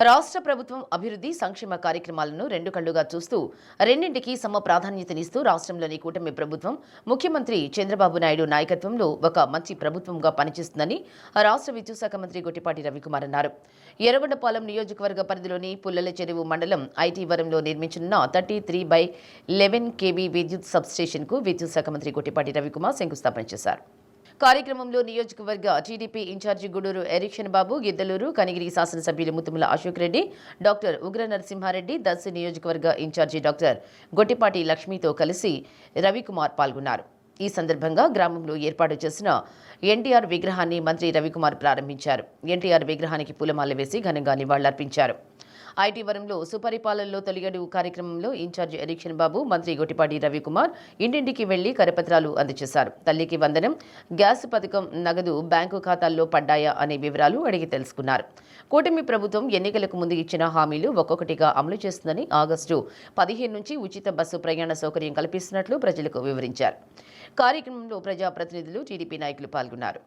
రాష్ట్ర ప్రభుత్వం అభివృద్ధి సంక్షేమ కార్యక్రమాలను రెండు కళ్ళుగా చూస్తూ రెండింటికి సమ ప్రాధాన్యతనిస్తూ రాష్ట్రంలోని కూటమి ప్రభుత్వం ముఖ్యమంత్రి చంద్రబాబు నాయుడు నాయకత్వంలో ఒక మంచి ప్రభుత్వంగా పనిచేస్తుందని రాష్ట్ర విద్యుత్ శాఖ మంత్రి గొట్టిపాటి రవికుమార్ అన్నారు. ఎర్రగొండపాలెం నియోజకవర్గ పరిధిలోని పుల్లల చెరువు మండలం ఐటీవరంలో నిర్మించనున్న thirty three by eleven KB విద్యుత్ సబ్స్టేషన్కు విద్యుత్ శాఖ మంత్రి గొట్టిపాటి రవికుమార్ శంకుస్థాపన చేశారు. కార్యక్రమంలో నియోజకవర్గ TDP in charge Guduru Erikshan Babu Giddaluru Kanigiri శాసనసభ్యులు ముత్తుముల అశోక్ రెడ్డి డాక్టర్ ఉగ్ర నరసింహారెడ్డి దర్శి నియోజకవర్గ ఇన్ఛార్జి డాక్టర్ గొట్టిపాటి లక్ష్మితో కలిసి రవికుమార్ పాల్గొన్నారు. ఈ సందర్భంగా గ్రామంలో ఏర్పాటు చేసిన ఎన్టీఆర్ విగ్రహాన్ని మంత్రి రవికుమార్ ప్రారంభించారు. ఎన్టీఆర్ విగ్రహానికి పూలమాల వేసి ఘనంగా నివాళులర్పించారు. ఐటీవరంలో సుపరిపాలనలో తొలిగడు కార్యక్రమంలో ఇన్ఛార్జ్ ఎరిక్షన్ బాబు మంత్రి గొట్టిపాటి రవికుమార్ ఇంటింటికి వెళ్ళి కరపత్రాలు అందజేశారు. తల్లికి వందనం గ్యాస్ పథకం నగదు బ్యాంకు ఖాతాల్లో పడ్డాయా అనే వివరాలు అడిగి తెలుసుకున్నారు. కూటమి ప్రభుత్వం ఎన్నికలకు ముందు ఇచ్చిన హామీలు ఒక్కొక్కటిగా అమలు చేస్తుందని ఆగస్టు పదిహేను నుంచి ఉచిత బస్సు ప్రయాణ సౌకర్యం కల్పిస్తున్నట్లు ప్రజలకు వివరించారు. కార్యక్రమంలో ప్రజాప్రతినిధులు టీడీపీ నాయకులు పాల్గొన్నారు.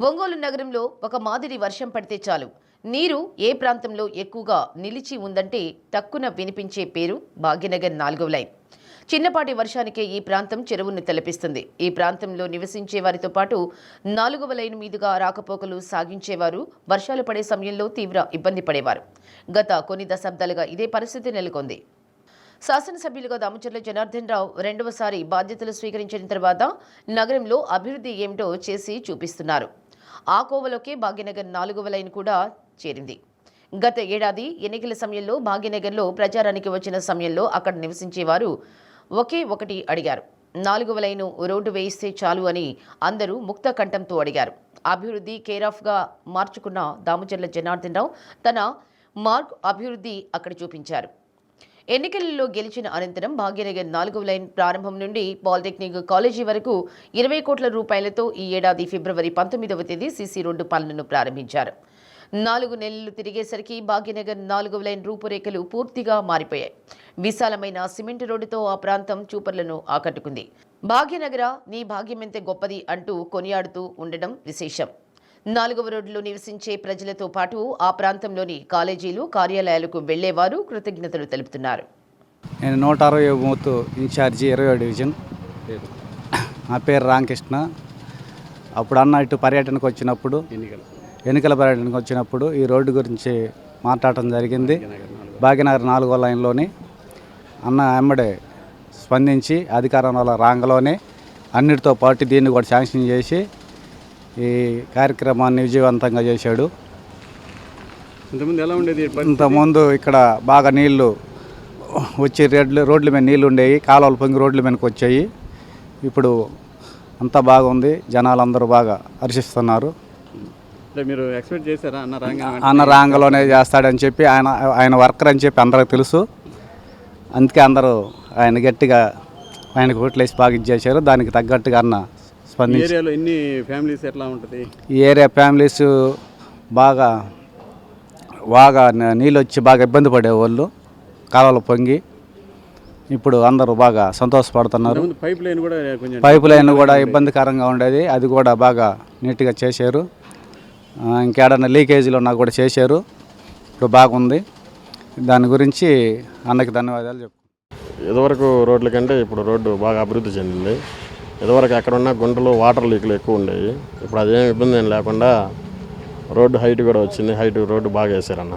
ఒంగోలు నగరంలో ఒక మాదిరి వర్షం పడితే చాలు. నీరు ఏ ప్రాంతంలో ఎక్కువగా నిలిచి ఉందంటే టక్కున వినిపించే పేరు భాగ్యనగర్ నాలుగవ లైన్. చిన్నపాటి వర్షానికే ఈ ప్రాంతం చెరువును తలపిస్తుంది. ఈ ప్రాంతంలో నివసించే వారితో పాటు నాలుగవ లైన్ మీదుగా రాకపోకలు సాగించేవారు వర్షాలు పడే సమయంలో తీవ్ర ఇబ్బంది పడేవారు. గత కొన్ని దశాబ్దాలుగా ఇదే పరిస్థితి నెలకొంది. శాసనసభ్యులుగా దామచర్ల జనార్దన్ రావు రెండవసారి బాధ్యతలు స్వీకరించిన తర్వాత నగరంలో అభివృద్ధి ఏమిటో చేసి చూపిస్తున్నారు. ఆ కోవలోకే భాగ్యనగర్ నాలుగవ లైన్ కూడా చేరింది. గత ఏడాది ఎన్నికల సమయంలో భాగ్యనగర్లో ప్రచారానికి వచ్చిన సమయంలో అక్కడ నివసించేవారు ఒకే ఒకటి అడిగారు. నాలుగవ లైను రోడ్డు వేయిస్తే చాలు అని అందరూ ముక్త కంఠంతో అడిగారు. అభివృద్ధి కేర్ ఆఫ్గా మార్చుకున్న దామచర్ల జనార్దన్ రావు తన మార్క్ అభివృద్ధి అక్కడ చూపించారు. ఎన్నికలలో గెలిచిన అనంతరం భాగ్యనగర్ నాలుగవ లైన్ ప్రారంభం నుండి పాలిటెక్నిక్ కాలేజీ వరకు ఇరవై కోట్ల రూపాయలతో ఈ ఏడాది ఫిబ్రవరి పంతొమ్మిదవ తేదీ సీసీ రోడ్డు పనులను ప్రారంభించారు. నాలుగు నెలలు తిరిగేసరికి భాగ్యనగర్ నాలుగవ లైన్ రూపురేఖలు పూర్తిగా మారిపోయాయి. విశాలమైన సిమెంట్ రోడ్డుతో ఆ ప్రాంతం చూపర్లను ఆకట్టుకుంది. భాగ్యనగర నీ భాగ్యమెంత గొప్పది అంటూ కొనియాడుతూ ఉండడం విశేషం. నాలుగవ రోడ్డులో నివసించే ప్రజలతో పాటు ఆ ప్రాంతంలోని కాలేజీలు కార్యాలయాలకు వెళ్ళేవారు కృతజ్ఞతలు తెలుపుతున్నారు. నేను నూట అరవై మూతు ఇన్ఛార్జి ఇరవై డివిజన్. నా పేరు రామకృష్ణ. అప్పుడు అన్న ఇటు పర్యటనకు వచ్చినప్పుడు ఎన్నికల పర్యటనకు వచ్చినప్పుడు ఈ రోడ్డు గురించి మాట్లాడటం జరిగింది. భాగ్యనగర్ నాలుగో లైన్లోని అన్న ఎమ్మడే స్పందించి అధికారంలో రాంగలోనే అన్నిటితో పాటు దీన్ని కూడా శాంక్షన్ చేసి ఈ కార్యక్రమాన్ని విజయవంతంగా చేశాడు. ఇంతకుముందు ఎలా ఉండేది? ఇంతకుముందు ఇక్కడ బాగా నీళ్ళు వచ్చి రోడ్లు రోడ్ల మీద నీళ్ళు ఉండేవి కాలువలు పొంగి రోడ్ల మీదకి వచ్చాయి. ఇప్పుడు అంతా బాగుంది జనాలు అందరూ బాగా హర్షిస్తున్నారు. అంటే మీరు ఎక్స్పెక్ట్ చేశారా అన్న రాగా అన్న రాంగలోనే చేస్తాడని చెప్పి ఆయన ఆయన వర్కర్ అని చెప్పి అందరికి తెలుసు. అందుకే అందరూ ఆయన గట్టిగా ఆయనకు ఓట్లేసి బాగా ఇచ్చేసారు దానికి తగ్గట్టుగా అన్న స్పందించి ఏరియాలో ఎన్ని ఫ్యామిలీస్ ఎట్లా ఉంటుంది? ఈ ఏరియా ఫ్యామిలీస్ బాగా బాగా నీళ్ళు వచ్చి బాగా ఇబ్బంది పడేవాళ్ళు కాలువలు పొంగి ఇప్పుడు అందరూ బాగా సంతోషపడుతున్నారు. పైప్ లైన్ కూడా కొంచెం పైపు లైన్ కూడా ఇబ్బందికరంగా ఉండేది అది కూడా బాగా నీట్గా చేశారు. ఇంకేడన్నా లీకేజీలు ఉన్నా కూడా చేశారు ఇప్పుడు బాగుంది. దాని గురించి అన్నకి ధన్యవాదాలు చెప్పు ఇదివరకు రోడ్ల కంటే ఇప్పుడు రోడ్డు బాగా అభివృద్ధి చెందింది. ఇదివరకు ఎక్కడ ఉన్న గుంటలు వాటర్ లీకులు ఎక్కువ ఉండేవి. ఇప్పుడు అదేం ఇబ్బంది ఏం లేకుండా రోడ్డు హైట్ కూడా వచ్చింది. హైట్ రోడ్డు బాగా వేసారన్న.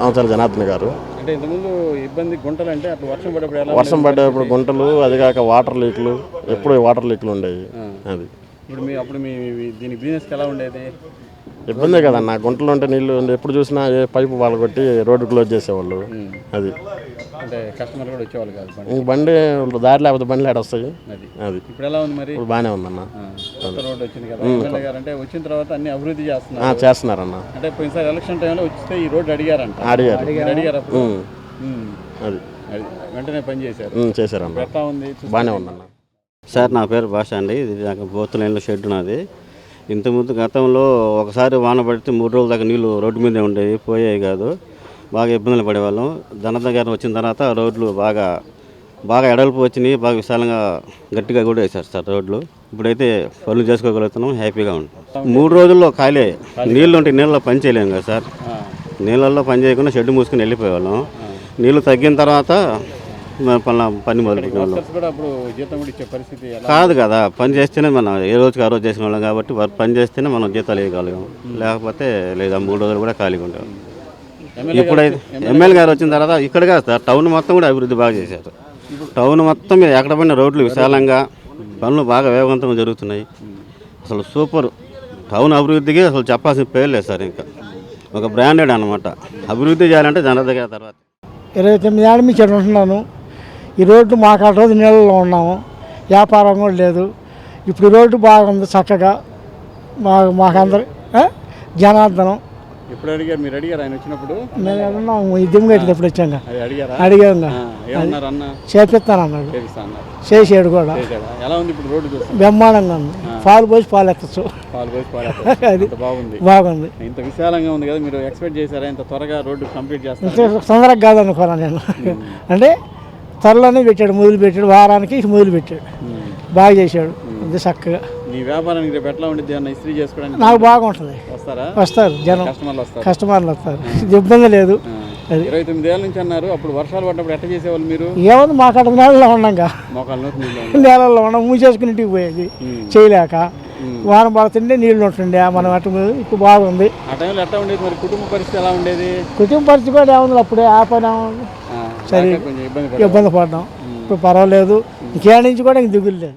అవసరం జనార్దన్ గారు. అంటే ఇంతకుముందు ఇబ్బంది గుంటలు అంటే అప్పుడు వర్షం పడేప్పుడు ఎలా వర్షం పడేటప్పుడు గుంటలు అది కాక వాటర్ లీకులు ఎప్పుడు వాటర్ లీకులు ఉండేవి. అది. ఇప్పుడు మీ అప్పుడు మీ మీ- దీని బిజినెస్కి ఎలా ఉండేది? ఇబ్బందే కదన్న గుంటలు ఉంటే నీళ్ళు ఎప్పుడు చూసినా ఏ పైపు వాళ్ళు కొట్టి రోడ్డు క్లోజ్ చేసేవాళ్ళు. అది. అంటే కస్టమర్ కూడా వచ్చేవాళ్ళు కాదు బండి. ఇంక బండి దారి లేకపోతే బండ్లు ఆడ వస్తాయి? అది. అది. ఇప్పుడు ఎలా ఉంది మరి? ఇప్పుడు బాగానే ఉందన్న. ఆ, కొత్త రోడ్డు వచ్చింది కదా. ఎమ్మెల్యే గారు అంటే వచ్చిన తర్వాత అన్ని అభివృద్ధి ఆ, చేస్తున్నారు చేస్తున్నారన్న. అంటే పోయినసారి ఎలక్షన్ టైంలో వచ్చితే ఈ రోడ్డు అడిగారంట. అడిగారు. మీరు అడిగారు అప్పుడు? ఉమ్, ఉమ్. అది. అది. వెంటనే పని చేశారు. ఉమ్, చేశారన్న. ఎట్లా ఉంది? బాగానే ఉందన్న. సార్ నా పేరు భాష అండి. ఇది నాకు బోత్ లైన్లో షెడ్ ఉన్నది ఇంతకుముందు గతంలో ఒకసారి వాన పడితే మూడు రోజుల దాకా నీళ్ళు రోడ్డు మీదే ఉండేవి పోయేవి కాదు. బాగా ఇబ్బందులు పడేవాళ్ళం. ధనత గారు వచ్చిన తర్వాత రోడ్లు బాగా బాగా ఎడల్పు వచ్చినాయి బాగా విశాలంగా గట్టిగా కూడా వేశారు సార్ రోడ్లు. ఇప్పుడైతే పనులు చేసుకోగలుగుతున్నాం హ్యాపీగా ఉంటాం మూడు రోజుల్లో ఖాళీ నీళ్ళు ఉంటే నీళ్ళలో పని చేయలేము కదా సార్. నీళ్ళల్లో పని చేయకుండా షెడ్ మూసుకుని వెళ్ళిపోయేవాళ్ళం. నీళ్ళు తగ్గిన తర్వాత పని మొదలుపెట్టిన వాళ్ళం. వర్కర్స్ కూడా అప్పుడు జీతం కూడా ఇచ్చే పరిస్థితి ఎలా కాదు కదా పని చేస్తేనే మనం ఏ రోజుకి ఆ రోజు చేసిన వాళ్ళం కాబట్టి వారు పని చేస్తేనే మనం జీతాలు వేయగలిగాం లేకపోతే లేదా మూడు రోజులు కూడా ఖాళీగా ఉంటాం. ఇప్పుడైతే ఎమ్మెల్యే గారు వచ్చిన తర్వాత ఇక్కడ కాదు సార్ టౌన్ మొత్తం కూడా అభివృద్ధి బాగా చేశారు. టౌన్ మొత్తం మీద ఎక్కడ పడిన రోడ్లు విశాలంగా పనులు బాగా వేగవంతంగా జరుగుతున్నాయి. అసలు సూపర్. టౌన్ అభివృద్ధికి అసలు చెప్పాల్సిన పేరు లేదు సార్ ఇంకా. ఒక బ్రాండెడ్ అనమాట అభివృద్ధి చేయాలంటే జన దగ్గర తర్వాత. ఇరవై తొమ్మిది ఏళ్ళ నుంచి ఉంటున్నాను. ఈ రోడ్డు మాకు ఆ రోజు నీళ్ళలో ఉన్నాము. వ్యాపారం కూడా లేదు. ఇప్పుడు ఈ రోడ్డు బాగుంది చక్కగా. మా మాకందరి? జనార్దనం. ఎప్పుడు అడిగారు? మీరు అడిగారు? ఆయన వచ్చినప్పుడు? మేము ఉన్నాము ఈ దిమ్మగట్లు ఎప్పుడు ఏమన్నారు అన్న చేపిస్తాను అన్నాడు చేసాడు కూడా? ఎలా ఉంది ఇప్పుడు రోడ్డు బ్రహ్మాండంగా ఉంది. పాలు పోసి పాలు ఎత్తచ్చు. పాలు పోసి పారేస్తారు. అది బాగుంది. బాగుంది. ఇంత విశాలంగా ఉంది కదా మీరు ఎక్స్పెక్ట్ చేశారా? ఇంత త్వరగా రోడ్డు కంప్లీట్ చేస్తారు? తొందరగా కాదనుకున్నాను నేను. అంటే త్వరలోనే పెట్టాడు మొదలు పెట్టాడు వారానికి మొదలు పెట్టాడు. బాగా చేశాడు. ఇది చక్కగా. నీ వ్యాపారానికి రేపు ఎట్లా ఉండిద్ది? అన్న ఇస్త్రీ చేసుకోవడానికి నాకు బాగుంటుంది. వస్తారా? వస్తారు జనం. కస్టమర్లు వస్తారు. కస్టమర్లు వస్తారు. ఇబ్బంది లేదు. అది. ఇరవై తొమ్మిది ఏళ్ళ నుంచి అన్నారు అప్పుడు వర్షాలు పడ్డప్పుడు ఎట్లా చేసేవాళ్ళు మీరు? ఏముంది మా కాడ నేలలో ఉంది. నేలల్లో ఉన్నాం మూసేసుకుని ఇంటికి పోయేది. చేయలేక. వాన పడుతుండే నీళ్ళు ఉంటుండే మనం అటు ఇప్పుడు బాగుంది. ఆ టైంలో ఎట్లా ఉండేది మరి? కుటుంబ పరిస్థితి ఎలా ఉండేది? కుటుంబ పరిస్థితి కూడా ఏముంది అప్పుడే ఆ. పని సరే. ఇబ్బంది పడ్డాం ఇప్పుడు పర్వాలేదు. ఇంకే నుంచి కూడా ఇంక దిగులు లేదు.